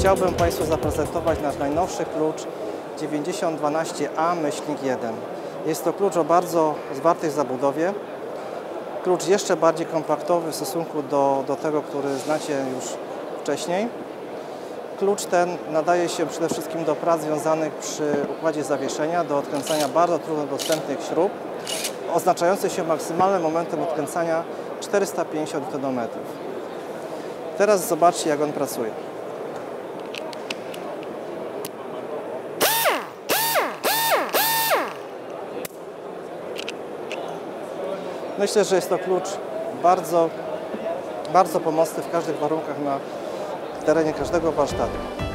chciałbym Państwu zaprezentować nasz najnowszy klucz 9012A-1. Jest to klucz o bardzo zwartej zabudowie. Klucz jeszcze bardziej kompaktowy w stosunku do, do tego, który znacie już wcześniej. Klucz ten nadaje się przede wszystkim do prac związanych przy układzie zawieszenia, do odkręcania bardzo trudno dostępnych śrub, oznaczających się maksymalnym momentem odkręcania 450 Nm. Teraz zobaczcie, jak on pracuje. Myślę, że jest to klucz bardzo, bardzo pomocny w każdych warunkach na terenie każdego warsztatu.